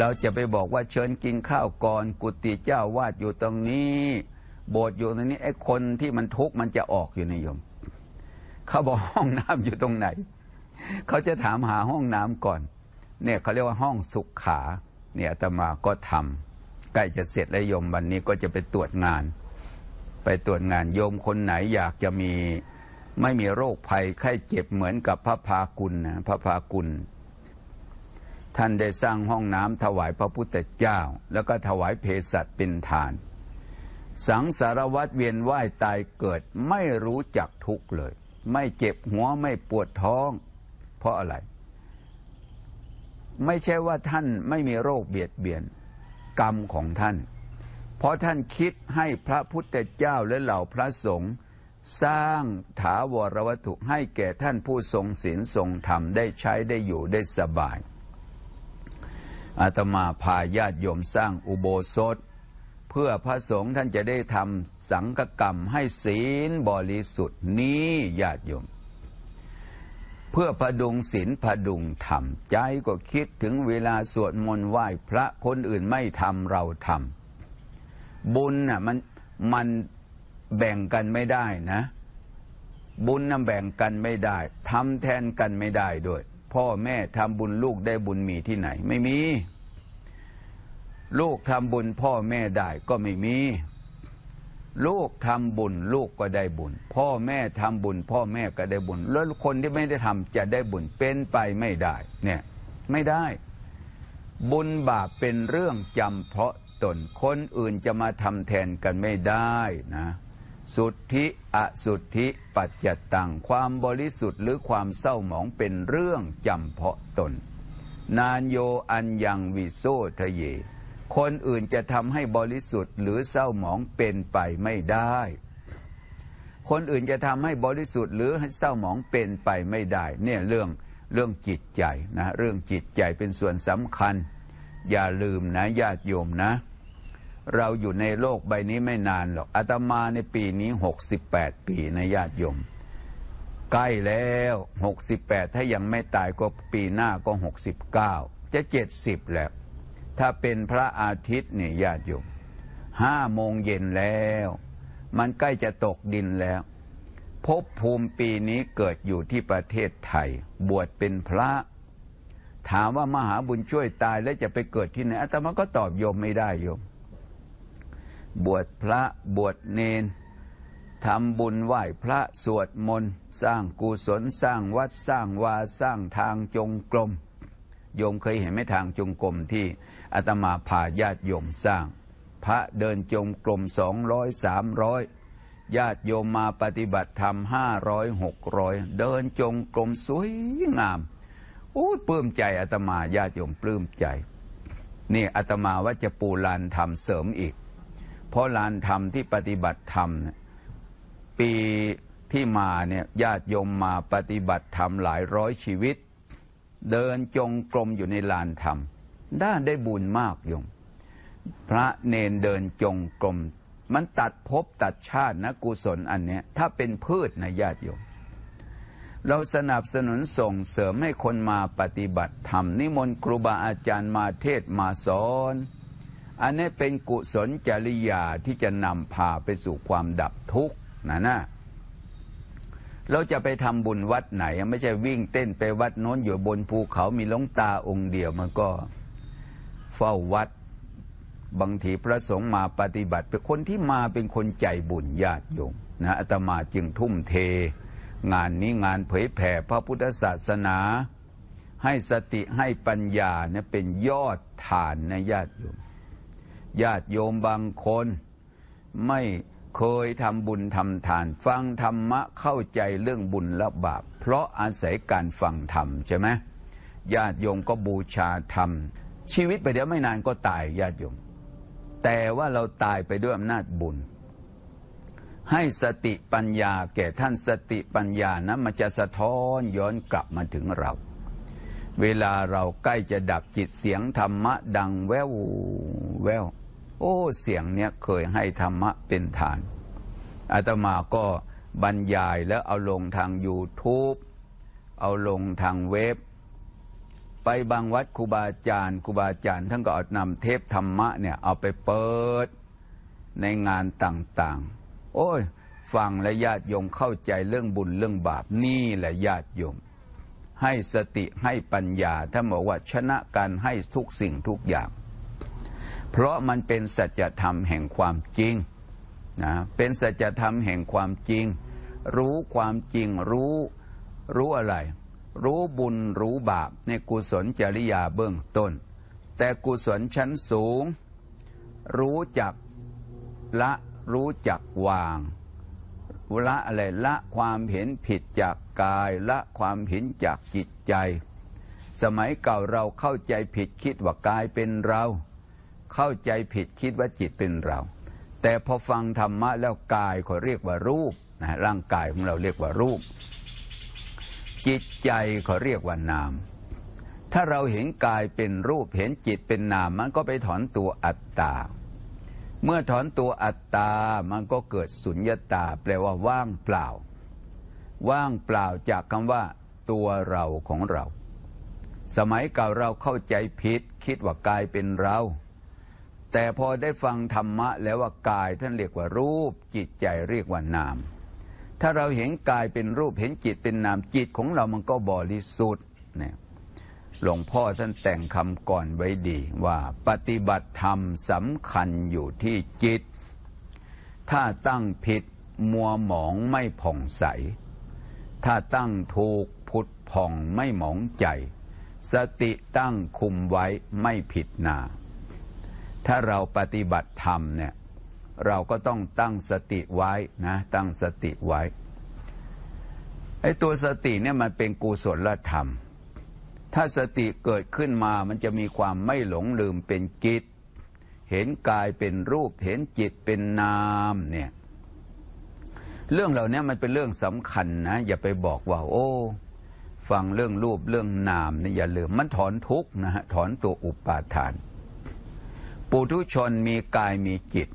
เราจะไปบอกว่าเชิญกินข้าวก่อน กุฏิเจ้าวาดอยู่ตรงนี้ โบสถ์อยู่ตรงนี้ไอ้คนที่มันทุกข์มันจะออกอยู่ในโยมเขาบอกห้องน้ำอยู่ตรงไหน เขาจะถามหาห้องน้ำก่อน เนี่ยเขาเรียกว่าห้องสุขขา เนี่ยอาตมาก็ทำใกล้จะเสร็จแล้วโยมวันนี้ก็จะไปตรวจงาน ไปตรวจงานโยมคนไหนอยากจะมีไม่มีโรคภัยไข้เจ็บเหมือนกับพระพากุลนะพระพากุล ท่านได้สร้างห้องน้ำถวายพระพุทธเจ้า แล้วก็ถวายเภสัชเป็นทาน สังสารวัตรเวียนว่ายตายเกิดไม่รู้จักทุกเลย ไม่เจ็บหัวไม่ปวดท้อง เพราะอะไร ไม่ใช่ว่าท่านไม่มีโรคเบียดเบียน กรรมของท่าน เพราะท่านคิดให้พระพุทธเจ้าและเหล่าพระสงฆ์สร้างถาวรวัตถุให้แก่ท่านผู้ทรงศีลทรงธรรมได้ใช้ได้อยู่ได้สบาย อาตมาพาญาติโยมสร้างอุโบสถ เพื่อพระสงฆ์ท่านจะได้ทำสังฆกรรมให้ศีลบริสุทธิ์นี้ญาติโยม เพื่อพดุงศีลพดุงธรรมใจก็คิดถึงเวลาสวดมนต์ไหว้พระคนอื่นไม่ทำเราทำบุญน่ะมันมันแบ่งกันไม่ได้นะ บุญน่ะแบ่งกันไม่ได้ทำแทนกันไม่ได้ด้วย พ่อแม่ทำบุญลูกได้บุญมีที่ไหน ไม่มี ลูกทำบุญพ่อแม่ได้ก็ไม่มี ลูกทำบุญลูกก็ได้บุญ พ่อแม่ทำบุญ พ่อแม่ก็ได้บุญ แล้วคนที่ไม่ได้ทำจะได้บุญเป็นไปไม่ได้ เนี่ย ไม่ได้ บุญบาปเป็นเรื่องจำเพาะตนคนอื่นจะมาทำแทนกันไม่ได้นะ สุทธิอสุทธิปัจจตัง ความบริสุทธิ์หรือความเศร้าหมองเป็นเรื่องจำเพาะตน นานโยอันยังวิโซทะเย คนอื่นจะทำให้บริสุทธิ์หรือเศร้าหมองเป็นไปไม่ได้ คนอื่นจะทำให้บริสุทธิ์หรือให้เศร้าหมองเป็นไปไม่ได้ เนี่ยเรื่องเรื่องจิตใจนะ เรื่องจิตใจเป็นส่วนสำคัญ อย่าลืมนะญาติโยมนะ เราอยู่ในโลกใบนี้ไม่นานหรอกอาตมาในปีนี้ 68 ปีนะญาติโยม ใกล้แล้ว 68 ถ้ายังไม่ตายก็ปีหน้าก็ 69 จะ 70 แล้ว ถ้าเป็นพระอาทิตย์เนี่ยญาติโยมห้าโมงเย็นแล้ว มันใกล้จะตกดินแล้วภพภูมิปีนี้เกิดอยู่ที่ประเทศไทย บวชเป็นพระ ถามว่ามหาบุญช่วยตายแล้วจะไปเกิดที่ไหนอาตมาก็ตอบโยมไม่ได้โยม บวชพระบวชเนนทำบุญไหว้พระสวดมนต์ สร้างกุศลสร้างวัดสร้างวาสร้างทางจงกรมโยมเคยเห็นไหมทางจงกรมที่อาตมาพาญาติโยมสร้าง พระเดินจงกรมสองร้อยสามร้อยญาติโยมมาปฏิบัติธรรมห้าร้อยหกร้อยเดินจงกรมสวยงามโอ้ปลื้มใจอาตมาญาติโยมปลื้มใจ นี่อาตมาว่าจะปูลานธรรมเสริมอีก เพราะลานธรรมที่ปฏิบัติธรรม ปีที่มาเนี่ยญาติโยมมาปฏิบัติธรรมหลายร้อยชีวิต เดินจงกรมอยู่ในลานธรรมได้ได้บุญมากโยม พระเนนเดินจงกรมมันตัดภพตัดชาตินะกุศลอันเนี้ยถ้าเป็นพืชนะญาติโยม เราสนับสนุนส่งเสริมให้คนมาปฏิบัติธรรมนิมนต์ครูบาอาจารย์มาเทศมาสอน อันนี้เป็นกุศลจริยาที่จะนำพาไปสู่ความดับทุกข์นะนะเราจะไปทำบุญวัดไหน ไม่ใช่วิ่งเต้นไปวัดโน้นอยู่บนภูเขามีลวงตาองค์เดียวมันก็เฝ้าวัดบางทีพระสงฆ์มาปฏิบัติเป็นคนที่มาเป็นคนใจบุญญาติโยมนะอาตมาจึงทุ่มเท งานนี้งานเผยแผ่พระพุทธศาสนา ให้สติให้ปัญญาเนี่ยเป็นยอดฐานนะญาติโยม ญาติโยมบางคน ไม่เคยทำบุญทำทาน ฟังธรรมะเข้าใจเรื่องบุญและบาป เพราะอาศัยการฟังธรรมใช่ไหมญาติโยมก็บูชาธรรม ชีวิตไปเดี๋ยวไม่นานก็ตายญาติโยม แต่ว่าเราตายไปด้วยอำนาจบุญ ให้สติปัญญาแก่ท่านสติปัญญานะมันจะสะท้อนย้อนกลับมาถึงเรา เวลาเราใกล้จะดับจิตเสียงธรรมะดังแววแวว โอ้เสียงเนี้ยเคยให้ธรรมะเป็นฐานอาตมาก็บรรยายแล้วเอาลงทาง YouTube เอาลงทางเว็บ ไปบางวัดครูบาอาจารย์ครูบาอาจารย์ท่านก็เอานำเทปธรรมะเนี่ยเอาไปเปิดในงานต่างๆ โอ้ย ฟังและญาติโยมเข้าใจเรื่องบุญเรื่องบาปนี่แหละญาติโยม ให้สติให้ปัญญาท่านบอกว่าชนะการให้ทุกสิ่งทุกอย่าง เพราะมันเป็นสัจธรรมแห่งความจริงนะเป็นสัจธรรมแห่งความจริง รู้ความจริงรู้รู้อะไร รู้บุญรู้บาปในกุศลจริยาเบื้องต้น แต่กุศลชั้นสูง รู้จักละรู้จักวางละอะไรละความเห็นผิดจากกายละความเห็นจากจิตใจ สมัยเก่าเราเข้าใจผิดคิดว่ากายเป็นเรา เข้าใจผิดคิดว่าจิตเป็นเรา แต่พอฟังธรรมะแล้วกายเขาเรียกว่ารูปนะร่างกายของเราเรียกว่ารูป จิตใจเขาเรียกว่านาม ถ้าเราเห็นกายเป็นรูปเห็นจิตเป็นนามมันก็ไปถอนตัวอัตตา เมื่อถอนตัวอัตตามันก็เกิดสุญญตา แปลว่าว่างเปล่า ว่างเปล่าจากคำว่า ตัวเราของเรา สมัยเก่าเราเข้าใจผิดคิดว่ากายเป็นเรา แต่พอได้ฟังธรรมะแล้วว่ากายท่านเรียกว่ารูป จิตใจเรียกว่านาม ถ้าเราเห็นกายเป็นรูปเห็นจิตเป็นนามจิตของเรามันก็บริสุทธิ์เนี่ยหลวงพ่อท่านแต่งคำก่อนไว้ดีว่าปฏิบัติธรรมสำคัญอยู่ที่จิต ถ้าตั้งผิดมัวหมองไม่ผ่องใส ถ้าตั้งถูกผุดผ่องไม่หมองใจ สติตั้งคุมไว้ไม่ผิดนา ถ้าเราปฏิบัติธรรมเนี่ยเราก็ต้องตั้งสติไว้นะตั้งสติไว้ไอ้ตัวสติเนี่ยมันเป็นกุศลธรรม ถ้าสติเกิดขึ้นมามันจะมีความไม่หลงลืมเป็นกิจ เห็นกายเป็นรูปเห็นจิตเป็นนามเนี่ยเรื่องเหล่านี้มันเป็นเรื่องสำคัญนะ อย่าไปบอกว่า โอ้ฟังเรื่องรูปเรื่องนามเนี่ยอย่าลืมมันถอนทุกข์นะฮะถอนตัวอุปาทาน ปุถุชนมีกายมีจิต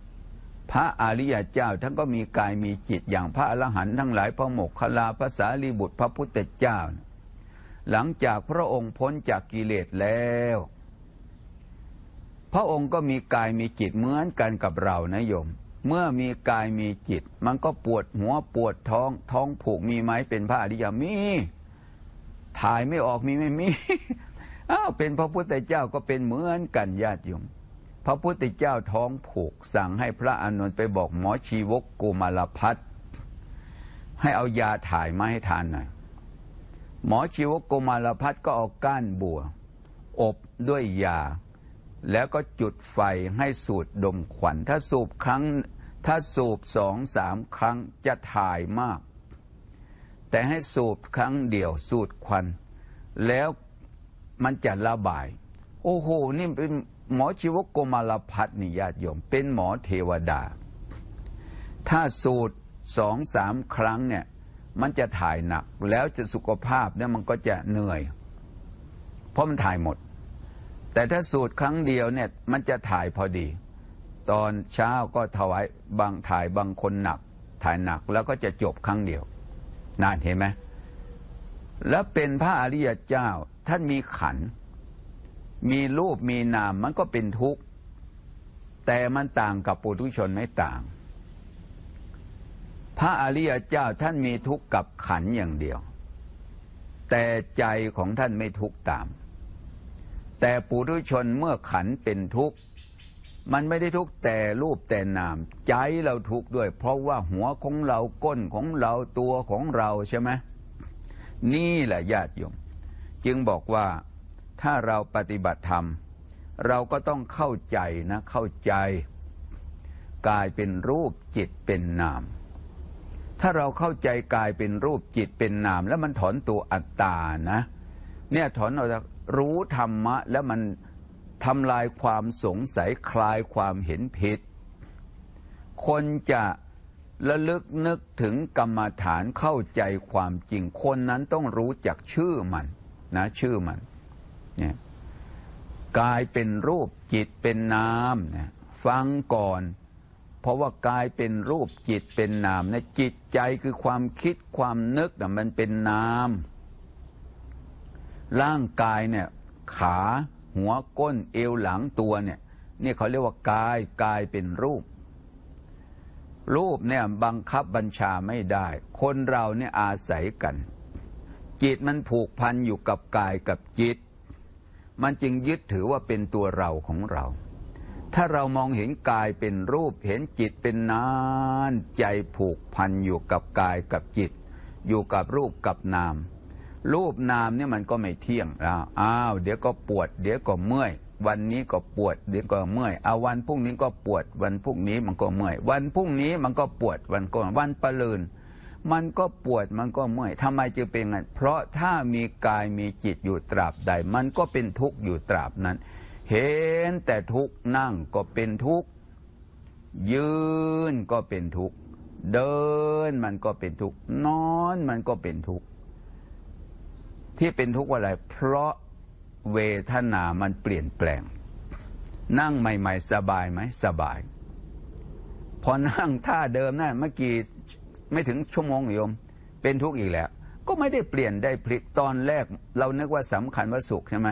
พระอริยเจ้าท่านก็มีกายมีจิต อย่างพระอรหันต์ทั้งหลายพระโมกขลาภาษาลีบุตรพระพุทธเจ้า หลังจากพระองค์พ้นจากกิเลสแล้ว พระองค์ก็มีกายมีจิตเหมือนกันกับเรานะโยม เมื่อมีกายมีจิต มันก็ปวดหัวปวดท้องท้องผูกมีไหมเป็นพระอริยมีถ่ายไม่ออกมีไม่มีอ้าวเป็นพระพุทธเจ้าก็เป็นเหมือนกันญาติโยม พระพุทธเจ้าท้องผูกสั่งให้พระอานนท์ไปบอกหมอชีวกกุมารพัฒให้เอายาถ่ายมาให้ทานหน่อยหมอชีวกกุมารพัฒก็เอาก้านบัว อบด้วยยา แล้วก็จุดไฟให้สูดดมควันถ้าสูบครั้ง ถ้าสูบสองสามครั้งจะถ่ายมาก แต่ให้สูบครั้งเดียวสูดควัน แล้วมันจะระบาย โอ้โห นี่เป็น หมอชีวกโกมารพัฒน์นี่ญาติโยม เป็นหมอเทวดา ถ้าสูตรสองสามครั้งเนี่ยมันจะถ่ายหนัก แล้วจะสุขภาพเนี่ยมันก็จะเหนื่อย เพราะมันถ่ายหมด แต่ถ้าสูตรครั้งเดียวเนี่ยมันจะถ่ายพอดี ตอนเช้าก็ถวายบางถ่ายบางคนหนัก ถ่ายหนักแล้วก็จะจบครั้งเดียวนานเห็นไหมแล้วเป็นพระอริยเจ้าท่านมีขันธ มีรูปมีนามมันก็เป็นทุกข์ แต่มันต่างกับปุถุชนไม่ต่าง พระอริยเจ้าท่านมีทุกข์กับขันอย่างเดียว แต่ใจของท่านไม่ทุกข์ตาม แต่ปุถุชนเมื่อขันเป็นทุกข์ มันไม่ได้ทุกข์แต่รูปแต่นาม ใจเราทุกข์ด้วย เพราะว่าหัวของเราก้นของเราตัวของเราใช่ไหมนี่แหละญาติโยมจึงบอกว่า ถ้าเราปฏิบัติธรรม เราก็ต้องเข้าใจนะเข้าใจกายเป็นรูปจิตเป็นนาม ถ้าเราเข้าใจกายเป็นรูปจิตเป็นนาม แล้วมันถอนตัวอัตตานะ เนี่ยถอนออกจากรู้ธรรมะ แล้วมันทำลายความสงสัยคลายความเห็นผิด คนจะระลึกนึกถึงกรรมฐานเข้าใจความจริง คนนั้นต้องรู้จักชื่อมันนะชื่อมัน เนี่ยกายเป็นรูปจิตเป็นนามนีฟังก่อน เพราะว่ากายเป็นรูปจิตเป็นนามนะจิตใจคือความคิดความนึกนะมันเป็นนาม ร่างกายเนี่ยขาหัวก้นเอวหลังตัวเนี่ยนี่เขาเรียกว่ากายกายเป็นรูป รูปเนี่ยบังคับบัญชาไม่ได้ คนเราเนี่ยอาศัยกัน จิตมันผูกพันอยู่กับกายกับจิต มันจึงยึดถือว่าเป็นตัวเราของเรา ถ้าเรามองเห็นกายเป็นรูป เห็นจิตเป็นนานใจผูกพันอยู่กับกายกับจิต อยู่กับรูปกับนาม รูปนามเนี่ยมันก็ไม่เที่ยงแล้วอ้าวเดี๋ยวก็ปวด เดี๋ยวก็เมื่อย วันนี้ก็ปวด เดี๋ยวก็เมื่อยเอาวันพรุ่งนี้ก็ปวด วันพรุ่งนี้มันก็เมื่อย วันพรุ่งนี้มันก็ปวด วันก่อนวันปะลืน มันก็ปวดมันก็เมื่อยทำไมจึงเป็นงั้นเพราะถ้ามีกายมีจิตอยู่ตราบใด มันก็เป็นทุกข์อยู่ตราบนั้น เห็นแต่ทุกข์นั่งก็เป็นทุกข์ยืนก็เป็นทุกข์เดินมันก็เป็นทุกข์นอนมันก็เป็นทุกข์ที่เป็นทุกข์ว่าอะไร เพราะเวทนามันเปลี่ยนแปลง นั่งใหม่ ๆ สบายไหมสบาย พอนั่งท่าเดิมนั่นเมื่อกี้ ไม่ถึงชั่วโมงโยม เป็นทุกข์อีกแล้ว ก็ไม่ได้เปลี่ยนได้พลิกตอนแรก เรานึกว่าสำคัญว่าสุขใช่ไหม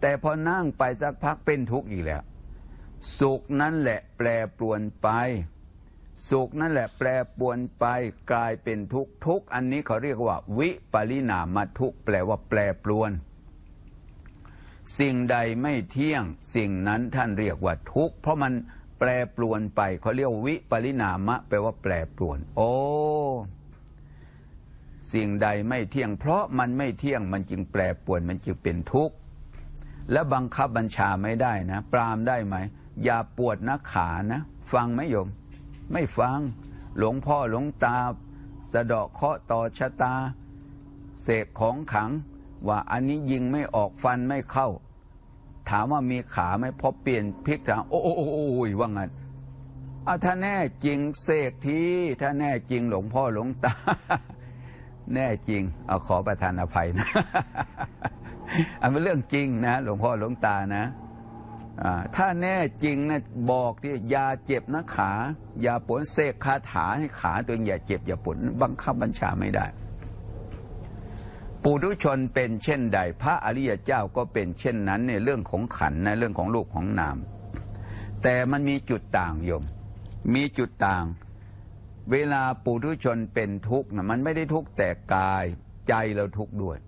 แต่พอนั่งไปสักพักเป็นทุกข์อีกแล้ว สุขนั่นแหละแปรปรวนไป สุขนั่นแหละแปรปรวนไปกลายเป็นทุกข์ทุกอันนี้เขาเรียกว่า วิปริณามทุกแปลว่าแปรปรวน สิ่งใดไม่เที่ยง สิ่งนั้นท่านเรียกว่าทุกข์เพราะมัน แปรปรวนไปเขาเรียกวิปริณามะ แปลว่าแปรปรวน โอ้สิ่งใดไม่เที่ยง เพราะมันไม่เที่ยงมันจึงแปรปรวนมันจึงเป็นทุกข์และบังคับบัญชาไม่ได้นะ ปรามได้ไหม อย่าปวดนะขานะ ฟังไหมโยม ไม่ฟัง หลวงพ่อหลวงตา สะเดาะเคาะต่อชะตา เสกของขัง ว่าอันนี้ยิงไม่ออกฟันไม่เข้า ถามว่ามีขาไหมพอเปลี่ยนพลิกถามโอ้โอ้โอ้ยว่างั้นเอาถ้าแน่จริงเสกทีถ้าแน่จริงหลวงพ่อหลวงตา แน่จริง เอาขอประทานอภัยนะอันเป็นเรื่องจริงนะหลวงพ่อหลวงตานะถ้าแน่จริงนะบอกที่อย่าเจ็บนะขา อย่าปวดเสกคาถาให้ขาตัวเองอย่าเจ็บอย่าปวดบังคับบัญชาไม่ได้ ปุถุชนเป็นเช่นใด พระอริยเจ้าก็เป็นเช่นนั้นในเรื่องของขันธ์นเรื่องของรูปของนาม แต่มันมีจุดต่างโยม มีจุดต่าง เวลาปุถุชนเป็นทุกข์นะมันไม่ได้ทุกข์แต่กายใจเราทุกข์ด้วย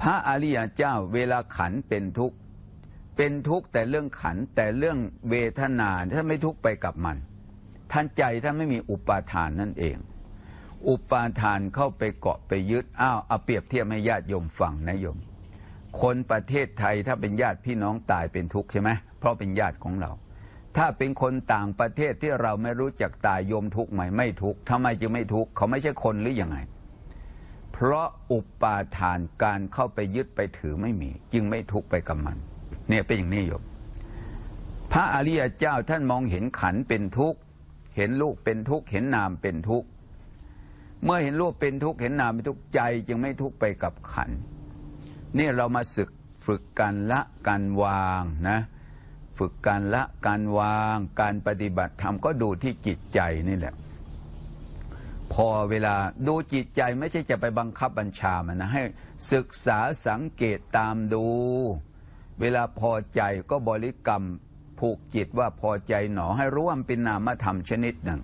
พระอริยเจ้าเวลาขันเป็นทุกข์เป็นทุกข์แต่เรื่องขันแต่เรื่องเวทนาถ้านไม่ทุกข์ไปกับมัน ท่านใจถ้านไม่มีอุปาทานนั่นเอง อุปาทานเข้าไปเกาะไปยึดอ้าวเอาเปรียบเทียบให้ญาติโยมฟังนะโยม คนประเทศไทยถ้าเป็นญาติพี่น้องตายเป็นทุกข์ใช่ไหมเพราะเป็นญาติของเรา ถ้าเป็นคนต่างประเทศที่เราไม่รู้จักตายโยมทุกข์ไหมไม่ทุกข์ทำไมจึงไม่ทุกข์เขาไม่ใช่คนหรือยังไง เพราะอุปาทานการเข้าไปยึดไปถือไม่มี จึงไม่ทุกข์ไปกับมัน เนี่ยเป็นอย่างนี้โยมพระอริยเจ้าท่านมองเห็นขันเป็นทุกข์เห็นลูกเป็นทุกข์เห็นนามเป็นทุกข์ เมื่อเห็นรูปเป็นทุกข์เห็นนามเป็นทุกข์ใจจึงไม่ทุกข์ไปกับขันนี่เรามาศึกฝึกการละการวางนะฝึกการละการวางการปฏิบัติธรรมก็ดูที่จิตใจนี่แหละ พอเวลาดูจิตใจไม่ใช่จะไปบังคับบัญชามันนะให้ศึกษาสังเกตตามดู เวลาพอใจก็บริกรรมผูกจิตว่าพอใจหนอให้รู้ว่ามันเป็นนามธรรมชนิดหนึ่ง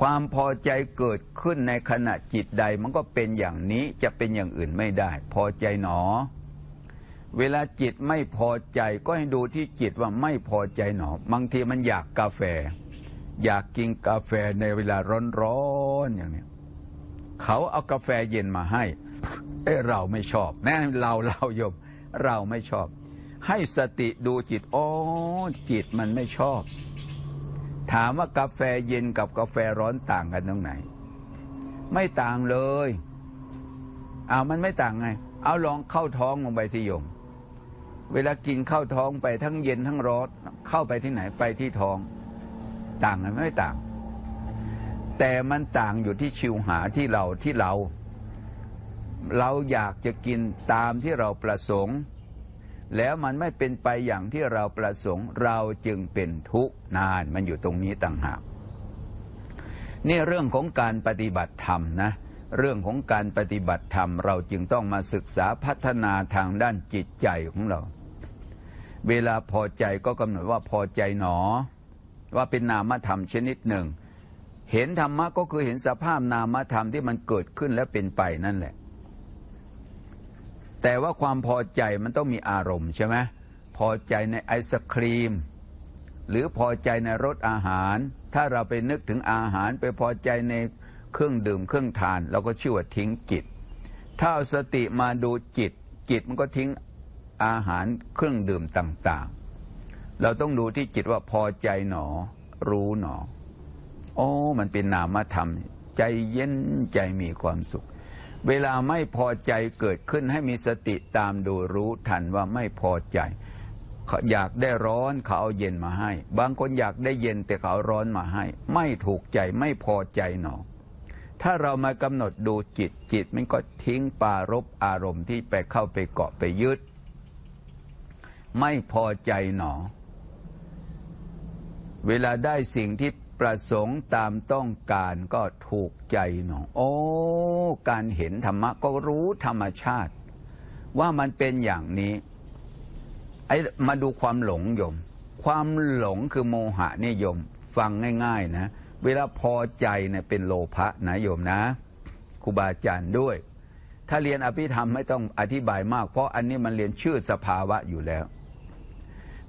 ความพอใจเกิดขึ้นในขณะจิตใดมันก็เป็นอย่างนี้จะเป็นอย่างอื่นไม่ได้ พอใจหนอ เวลาจิตไม่พอใจก็ให้ดูที่จิตว่าไม่พอใจหนอบางทีมันอยากกาแฟ อยากกินกาแฟในเวลาร้อนๆอย่างนี้เขาเอากาแฟเย็นมาให้เอ้เราไม่ชอบแน่เราเราโยมเราไม่ชอบ ให้สติดูจิตอ๋อจิตมันไม่ชอบ ถามว่ากาแฟเย็นกับกาแฟร้อนต่างกันตรงไหน ไม่ต่างเลยอ้าวมันไม่ต่างไง เอาลองเข้าท้องลงไปสิโยม เวลากินเข้าท้องไปทั้งเย็นทั้งร้อนเข้าไปที่ไหนไปที่ท้อง ต่างกันไหมไม่ต่าง แต่มันต่างอยู่ที่ชิวหาที่เราที่เรา เราอยากจะกินตามที่เราประสงค์ แล้วมันไม่เป็นไปอย่างที่เราประสงค์ เราจึงเป็นทุกข์นานมันอยู่ตรงนี้ต่างหาก นี่เรื่องของการปฏิบัติธรรมนะเรื่องของการปฏิบัติธรรม เราจึงต้องมาศึกษาพัฒนาทางด้านจิตใจของเรา เวลาพอใจก็กำหนดว่าพอใจหนอ ว่าเป็นนามธรรมชนิดหนึ่ง เห็นธรรมะก็คือเห็นสภาพนามธรรมที่มันเกิดขึ้นและเป็นไปนั่นแหละ แต่ว่าความพอใจมันต้องมีอารมณ์ใช่ไหมพอใจในไอศครีม หรือพอใจในรสอาหาร ถ้าเราไปนึกถึงอาหารไปพอใจในเครื่องดื่มเครื่องทานเราก็ชื่อว่าทิ้งจิต ถ้าเอาสติมาดูจิต จิตมันก็ทิ้งอาหารเครื่องดื่มต่างๆ เราต้องดูที่จิตว่าพอใจหนอ รู้หนอโอ้มันเป็นนามธรรม ใจเย็นใจมีความสุข เวลาไม่พอใจเกิดขึ้นให้มีสติตามดูรู้ทันว่าไม่พอใจอยากได้ร้อนเขาเอาเย็นมาให้ บางคนอยากได้เย็นแต่เขาเอาร้อนมาให้ ไม่ถูกใจไม่พอใจหนอ ถ้าเรามากำหนดดูจิตจิตมันก็ทิ้งปารบอารมณ์ที่ไปเข้าไปเกาะไปยึด ไม่พอใจหนอ เวลาได้สิ่งที่ ประสงค์ตามต้องการก็ถูกใจหนอโอ้ การเห็นธรรมะก็รู้ธรรมชาติ ว่ามันเป็นอย่างนี้ไอ้มาดูความหลงโยม ความหลงคือโมหะนี่โยม ฟังง่าย ๆ นะ เวลาพอใจเนี่ยเป็นโลภะนะโยมนะครูบาอาจารย์ด้วย ถ้าเรียนอภิธรรมไม่ต้องอธิบายมาก เพราะอันนี้มันเรียนชื่อสภาวะอยู่แล้ว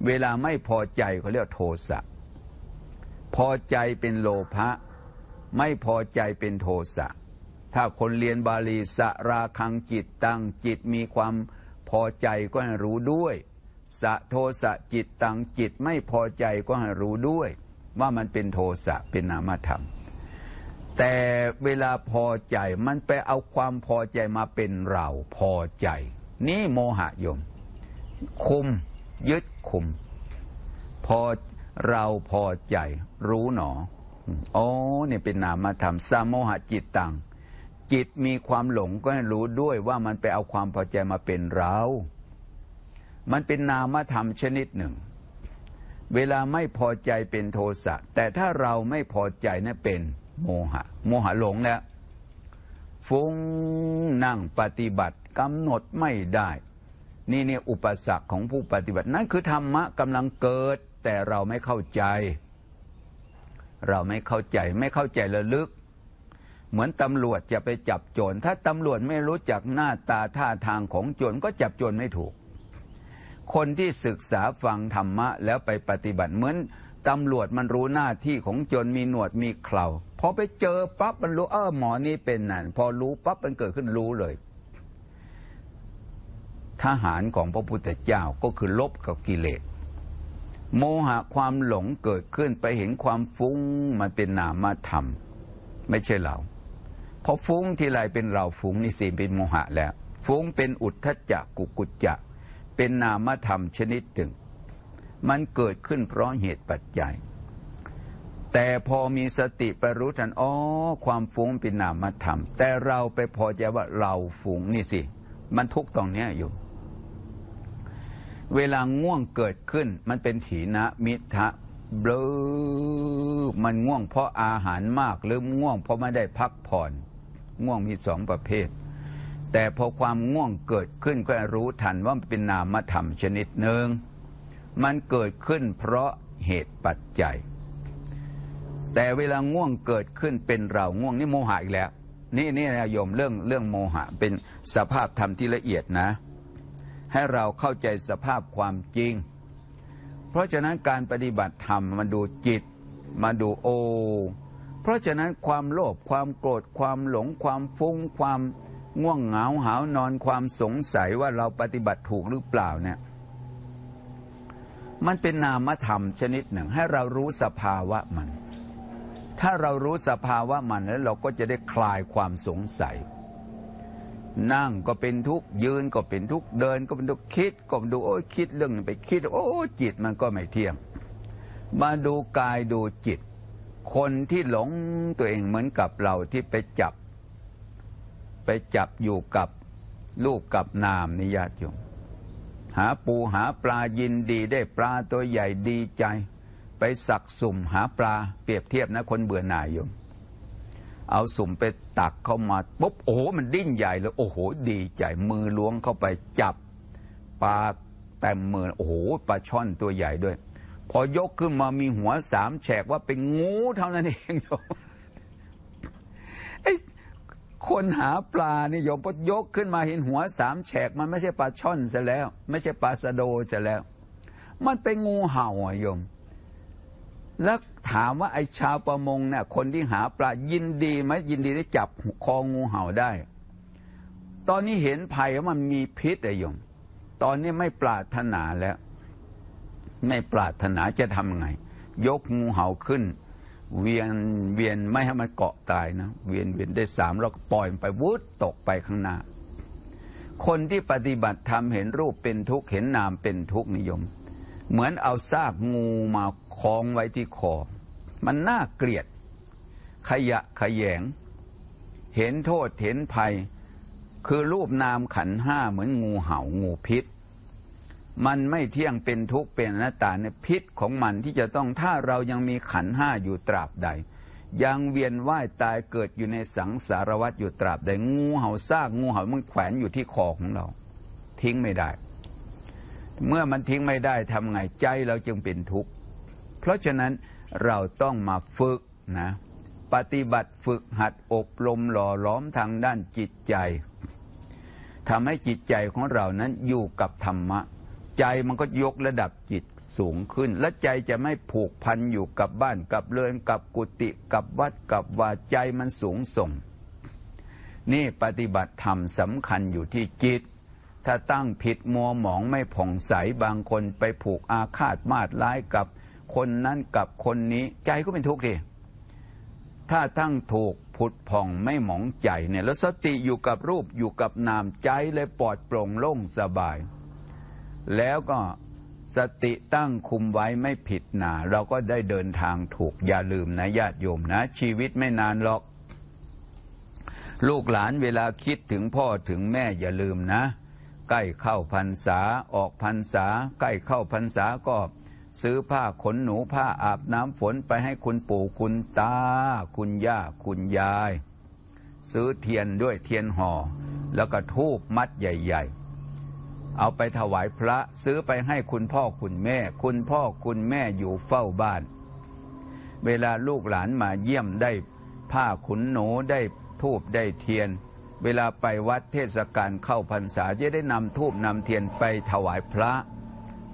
เวลาไม่พอใจเขาเรียกโทสะ พอใจเป็นโลภะไม่พอใจเป็นโทสะถ้าคนเรียนบาลีสราคังจิตตังจิตมีความพอใจก็ให้รู้ด้วยสะโทสะจิตตังจิตไม่พอใจก็ให้รู้ด้วย ว่ามันเป็นโทสะเป็นนามธรรม แต่เวลาพอใจมันไปเอาความพอใจมาเป็นเราพอใจ นี่โมหะโยม คุมยึดคุม พอ เราพอใจรู้หนออ๋อเนี่ยเป็นนามธรรมสามโมหะจิตตังจิตมีความหลงก็ให้รู้ด้วยว่ามันไปเอาความพอใจมาเป็นเรา มันเป็นนามธรรมชนิดหนึ่ง เวลาไม่พอใจเป็นโทสะ แต่ถ้าเราไม่พอใจนั่นเป็นโมหะ โมหะหลงแล้ว ฟุ้งนั่งปฏิบัติกำหนดไม่ได้ นี่เนี่ยอุปสรรคของผู้ปฏิบัติ นั่นคือธรรมะกำลังเกิด แต่เราไม่เข้าใจ เราไม่เข้าใจไม่เข้าใจระลึก เหมือนตำรวจจะไปจับโจรถ้าตำรวจไม่รู้จักหน้าตาท่าทางของโจรก็จับโจรไม่ถูก คนที่ศึกษาฟังธรรมะแล้วไปปฏิบัติเหมือนตำรวจมันรู้หน้าที่ของโจรมีหนวดมีเคราพอไปเจอปั๊บมันรู้เออหมอนี่เป็นนั่นพอรู้ปั๊บมันเกิดขึ้นรู้เลย ทหารของพระพุทธเจ้าก็คือลบกับกิเลส โมหะความหลงเกิดขึ้นไปเห็นความฟุ้งมันเป็นนามธรรม ไม่ใช่เราพอฟุ้งทีไรเป็นเราฟุ้งนี่สิเป็นโมหะแล้ว ฟุ้งเป็นอุทธจักกุกุจจะ เป็นนามธรรมชนิดหนึ่ง มันเกิดขึ้นเพราะเหตุปัจจัย แต่พอมีสติไปรู้ทันอ๋อความฟุ้งเป็นนามธรรม แต่เราไปพอใจว่าเราฟุ้งนี่สิ มันทุกตรงเนี้ยอยู่ เวลาง่วงเกิดขึ้น มันเป็นถีนะมิทะเบลอมันง่วงเพราะอาหารมาก หรือง่วงเพราะไม่ได้พักผ่อน ง่วงมีสองประเภท แต่พอความง่วงเกิดขึ้นก็รู้ทันว่ามันเป็นนามธรรมชนิดหนึ่งมันเกิดขึ้นเพราะเหตุปัจจัย แต่เวลาง่วงเกิดขึ้นเป็นเราง่วงนี่โมหะอีกแล้ว นี่นี่นะโยมเรื่องเรื่องโมหะเป็นสภาพธรรมที่ละเอียดนะ ให้เราเข้าใจสภาพความจริง เพราะฉะนั้นการปฏิบัติธรรมมาดูจิต มาดูโอ เพราะฉะนั้นความโลภความโกรธความหลง ความฟุ้ง ความง่วงเหงาหาวนอนความสงสัยว่าเราปฏิบัติถูกหรือเปล่าเนี่ยมันเป็นนามธรรมชนิดหนึ่ง ให้เรารู้สภาวะมัน ถ้าเรารู้สภาวะมันแล้วเราก็จะได้คลายความสงสัย นั่งก็เป็นทุกข์ยืนก็เป็นทุกข์เดินก็เป็นทุกข์คิดก็ดูโอ้ยคิดเรื่องไปคิด โอ้จิตมันก็ไม่เที่ยง มาดูกายดูจิต คนที่หลงตัวเองเหมือนกับเราที่ไปจับ ไปจับอยู่กับลูกกับนามนิยาติโยมหาปูหาปลายินดีได้ปลาตัวใหญ่ดีใจ ไปสักสุ่มหาปลาเปรียบเทียบนะคนเบื่อหน่ายโยม เอาสุ่มไปตักเข้ามาปุ๊บโอ้โหมันดิ้นใหญ่เลยโอ้โหดีใจมือล้วงเข้าไปจับปลาเต็มมือโอ้โหปลาช่อนตัวใหญ่ด้วย พอยกขึ้นมามีหัวสามแฉกว่าเป็นงูเท่านั้นเองโยมไอ้คนหาปลานี่โยมพอยกขึ้นมาเห็นหัวสามแฉก มันไม่ใช่ปลาช่อนซะแล้ว ไม่ใช่ปลาสะโดซะแล้ว มันเป็นงูเห่าอะโยม แล้ว ถามว่าไอ้ชาวประมงเนี่ยคนที่หาปลายินดีไหมยินดีได้จับคองูเห่าได้ ตอนนี้เห็นภัยว่ามันมีพิษอะโยม ตอนนี้ไม่ปรารถนาแล้ว ไม่ปรารถนาจะทำไง ยกงูเห่าขึ้น เวียนเวียนไม่ให้มันเกาะตายนะ เวียนเวียนได้สามแล้วก็ปล่อยไปวุดตกไปข้างหน้า คนที่ปฏิบัติธรรมเห็นรูปเป็นทุกข์เห็นนามเป็นทุกข์นิยม เหมือนเอาซากงูมาคล้องไว้ที่คอ มันน่าเกลียด ขยะขยง เห็นโทษเห็นภัย คือรูปนามขันห้าเหมือนงูเห่างูพิษ มันไม่เที่ยงเป็นทุกข์เป็นอนัตตาเนี่ยพิษของมันที่จะต้องถ้าเรายังมีขันห้าอยู่ตราบใด ยังเวียนว่ายตายเกิดอยู่ในสังสารวัฏอยู่ตราบใดงูเห่าซากงูเห่ามันแขวนอยู่ที่คอของเรา ทิ้งไม่ได้ เมื่อมันทิ้งไม่ได้ทำไงใจเราจึงเป็นทุกข์เพราะฉะนั้นเราต้องมาฝึกนะปฏิบัติฝึกหัดอบรมหล่อหลอมทางด้านจิตใจทำให้จิตใจของเรานั้นอยู่กับธรรมะ ใจมันก็ยกระดับจิตสูงขึ้น และใจจะไม่ผูกพันอยู่กับบ้านกับเรือนกับกุฏิกับวัดกับว่าใจมันสูงส่ง นี่ปฏิบัติธรรมสำคัญอยู่ที่จิต ถ้าตั้งผิดมัวหมองไม่ผ่องใสบางคนไปผูกอาฆาตมาดร้ายกับคนนั้นกับคนนี้ใจก็เป็นทุกข์ดิถ้าตั้งถูกผุดผ่องไม่หมองใจเนี่ยแล้วสติอยู่กับรูปอยู่กับนามใจเลยปลอดโปร่งโล่งสบาย แล้วก็สติตั้งคุมไว้ไม่ผิดหนาเราก็ได้เดินทางถูกอย่าลืมนะญาติโยมนะ ชีวิตไม่นานหรอก ลูกหลานเวลาคิดถึงพ่อถึงแม่อย่าลืมนะ ใกล้เข้าพรรษาออกพรรษา ใกล้เข้าพรรษาก็ซื้อผ้าขนหนูผ้าอาบน้ำฝนไปให้คุณปู่คุณตา คุณย่าคุณยาย ซื้อเทียนด้วยเทียนห่อ แล้วก็ทูบมัดใหญ่ ๆ เอาไปถวายพระซื้อไปให้คุณพ่อคุณแม่ คุณพ่อคุณแม่อยู่เฝ้าบ้าน เวลาลูกหลานมาเยี่ยมได้ผ้าขุนหนูได้ทูบได้เทียน เวลาไปวัดเทศกาลเข้าพรรษาจะได้นำทูบนำเทียนไปถวายพระ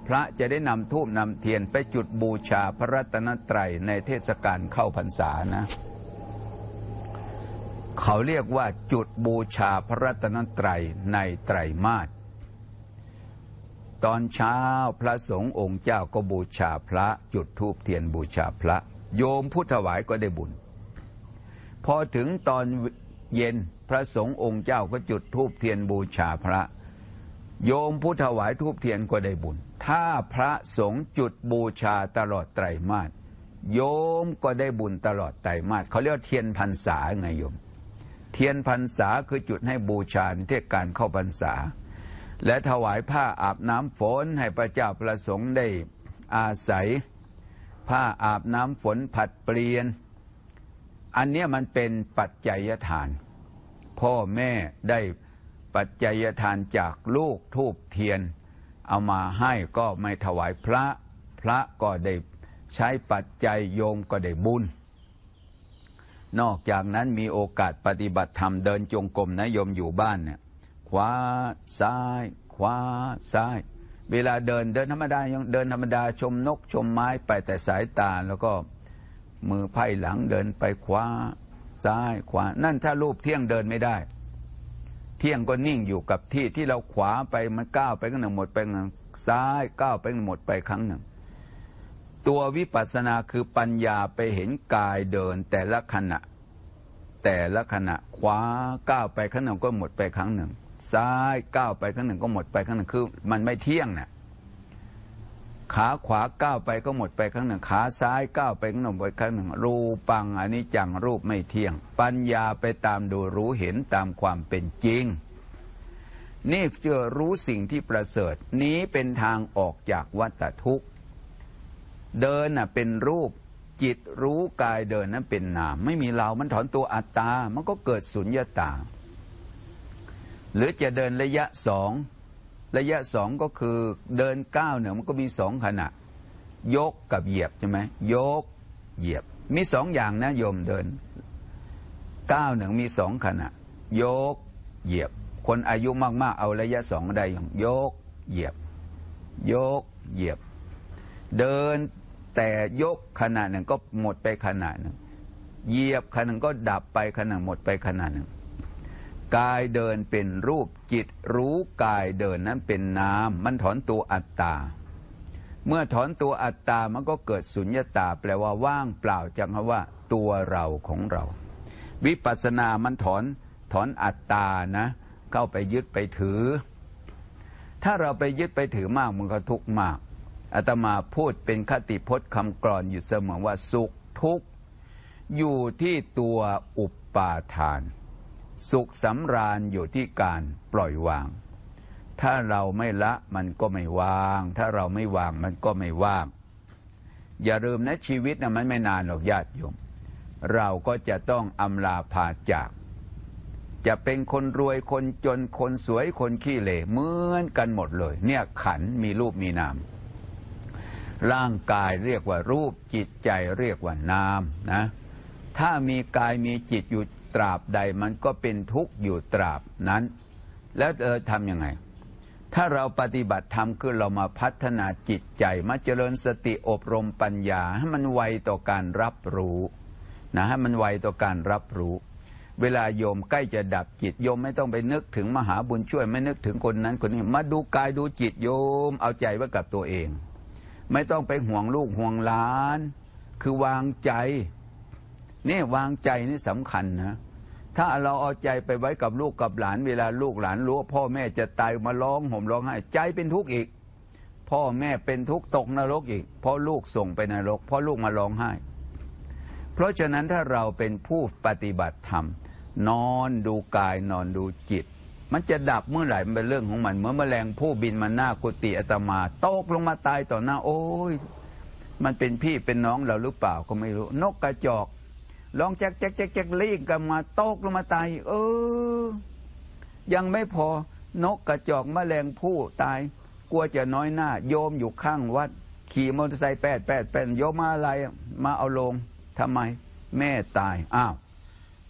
พระจะได้นำทูบนำเทียนไปจุดบูชาพระรัตนตรัยในเทศกาลเข้าพรรษานะ เขาเรียกว่าจุดบูชาพระรัตนตรัยในไตรมาสตอนเช้าพระสงฆ์องค์เจ้าก็บูชาพระจุดธูปเทียนบูชาพระ โยมผู้ถวายก็ได้บุญ พอถึงตอนเย็น พระสงฆ์องค์เจ้าก็จุดธูปเทียนบูชาพระ โยมผู้ถวายธูปเทียนก็ได้บุญ ถ้าพระสงฆ์จุดบูชาตลอดไตรมาสโยมก็ได้บุญตลอดไตรมาสเขาเรียกเทียนพรรษาไงโยม เทียนพรรษาคือจุดให้บูชาในเทศกาลเข้าพรรษา และถวายผ้าอาบน้ำฝนให้พระเจ้าประสงค์ได้อาศัย ผ้าอาบน้ำฝนผัดเปลี่ยน อันนี้มันเป็นปัจจัยทาน พ่อแม่ได้ปัจจัยทานจากลูกทูบเทียน เอามาให้ก็ไม่ถวายพระ พระก็ได้ใช้ปัจจัยโยมก็ได้บุญ นอกจากนั้นมีโอกาสปฏิบัติธรรมเดินจงกรมนะโยมอยู่บ้านเนี่ยขวาซ้าย ขวาซ้าย เวลาเดินเดินธรรมดายังเดินธรรมดาชมนกชมไม้ไปแต่สายตาแล้วก็มือไพ่หลังเดินไปขวา ซ้ายขวา นั่นถ้ารูปเที่ยงเดินไม่ได้ เที่ยงก็นิ่งอยู่กับที่ที่เราขวาไปมันก้าวไปครั้งหนึ่งหมดไปครั้งหนึ่งซ้ายก้าวไปหมดไปครั้งหนึ่ง ตัววิปัสสนาคือปัญญาไปเห็นกายเดินแต่ละขณะ แต่ละขณะขวาก้าวไปครั้งหนึ่งก็หมดไปครั้งหนึ่ง ซ้ายก้าวไปครั้งหนึ่งก็หมดไปครั้งหนึ่งคือ มันไม่เที่ยงน่ะ ขาขวาก้าวไปก็หมดไปครั้งหนึ่ง ขาซ้ายก้าวไปก็หมดไปครั้งหนึ่ง รูปังอันนี้จังรูปไม่เที่ยง ปัญญาไปตามดูรู้เห็นตามความเป็นจริง นี่จอรู้สิ่งที่ประเสริฐ นี้เป็นทางออกจากวัฏทุกข์ เดินน่ะเป็นรูปจิตรู้กายเดินนั้นเป็นนาม ไม่มีเรา มันถอนตัวอัตตา มันก็เกิดสุญญตา หรือจะเดินระยะสอง ระยะสองก็คือเดินก้าวเนี่ยมันก็มีสองขณะ ยกกับเหยียบใช่ไหมยกเหยียบ มีสองอย่างนะโยมเดินก้าวหนึ่งมีสองขณะ ยกเหยียบ คนอายุมาก ๆ เอาระยะสองได้อย่างยกเหยียบ ยกเหยียบ เดินแต่ยกขณะหนึ่งก็หมดไปขณะหนึ่งเหยียบขณะหนึ่งก็ดับไปขณะหมดไปขณะหนึ่ง กายเดินเป็นรูปจิตรู้กายเดินนั้นเป็นนามมันถอนตัวอัตตา เมื่อถอนตัวอัตตามันก็เกิดสุญญตาแปลว่าว่างเปล่าจากคำว่า ตัวเราของเรา วิปัสสนามันถอนถอนอัตตานะ เข้าไปยึดไปถือ ถ้าเราไปยึดไปถือมากมันก็ทุกข์มากอาตมาพูดเป็นคติพจน์คำกรอนอยู่เสมอว่าสุขทุกข์อยู่ที่ตัวอุปปาทาน สุขสำราญอยู่ที่การปล่อยวาง ถ้าเราไม่ละมันก็ไม่วาง ถ้าเราไม่วางมันก็ไม่ว่าง อย่าลืมนะชีวิตนะมันไม่นานหรอกญาติโยม เราก็จะต้องอำลาพาจาก จะเป็นคนรวยคนจนคนสวยคนขี้เหร่เหมือนกันหมดเลย เนี่ยขันมีรูปมีนามร่างกายเรียกว่ารูปจิตใจเรียกว่านามนะถ้ามีกายมีจิตอยู่ ตราบใดมันก็เป็นทุกข์อยู่ตราบนั้น แล้วเออทำยังไง ถ้าเราปฏิบัติธรรมคือเรามาพัฒนาจิตใจมาเจริญสติอบรมปัญญา ให้มันไวต่อการรับรู้นะให้มันไวต่อการรับรู้ เวลาโยมใกล้จะดับจิตโยมไม่ต้องไปนึกถึงมหาบุญช่วยไม่นึกถึงคนนั้นคนนี้ มาดูกายดูจิตโยมเอาใจไว้กับตัวเอง ไม่ต้องไปห่วงลูกห่วงหลาน คือวางใจนี่วางใจนี่สำคัญนะ ถ้าเราเอาใจไปไว้กับลูกกับหลานเวลาลูกหลานรู้ว่าพ่อแม่จะตายมาร้องห่มร้องไห้ใจเป็นทุกข์อีก พ่อแม่เป็นทุกข์ตกนรกอีก เพราะลูกส่งไปนรก เพราะลูกมาร้องไห้ เพราะฉะนั้นถ้าเราเป็นผู้ปฏิบัติธรรม นอนดูกายนอนดูจิต มันจะดับเมื่อไหร่มันเป็นเรื่องของมันเหมือนแมลงผู้บินมาหน้ากุฏิอาตมาตกลงมาตายต่อหน้า โอ้ยมันเป็นพี่เป็นน้องเราหรือเปล่าก็ไม่รู้ นกกระจอก ลองแจ๊กแจ๊กแจ๊กแจ๊กลีกกันมาตกลงมาตาย เออ ยังไม่พอนกกระจอกแมลงผู้ตาย กลัวจะน้อยหน้า โยมอยู่ข้างวัด ขี่มอเตอร์ไซค์แปดแปดแปดโยมมาอะไร มาเอาลงทำไม แม่ตาย อ้าว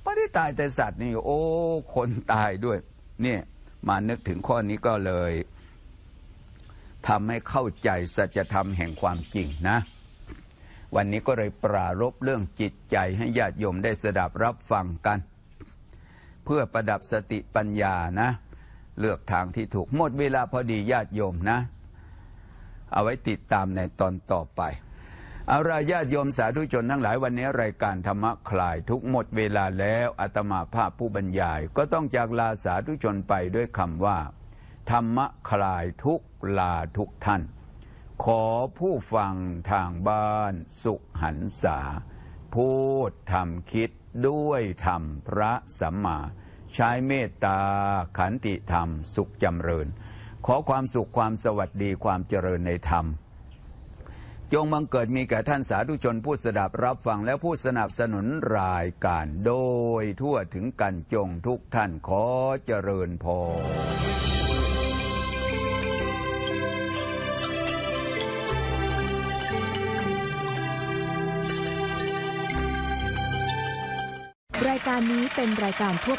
ไม่ได้ตายแต่สัตว์นี่ โอ้ คนตายด้วย เนี่ย มานึกถึงข้อนี้ก็เลยทำให้เข้าใจสัจธรรมแห่งความจริงนะ วันนี้ก็เลยปรารบเรื่องจิตใจให้ญาติโยมได้สดับรับฟังกัน เพื่อประดับสติปัญญานะ เลือกทางที่ถูกหมดเวลาพอดีญาติโยมนะ เอาไว้ติดตามในตอนต่อไปเอาราญาติโยมสาธุชนทั้งหลายวันนี้รายการธรรมะคลายทุกหมดเวลาแล้วอาตมาภาพผู้บรรยาย ก็ต้องจากลาสาธุชนไปด้วยคำว่า ธรรมะคลายทุกลาทุกท่าน ขอผู้ฟังทางบ้านสุขหันษาพูดทำคิดด้วยธรรมพระสัมมา ใช้เมตตาขันติธรรมสุขจำเริญ ขอความสุขความสวัสดีความเจริญในธรรม จงบังเกิดมีแก่ท่านสาธุชนผู้สดับรับฟังและผู้สนับสนุนรายการโดยทั่วถึงกันจงทุกท่านขอเจริญพร การนี้เป็นรายการทั่ว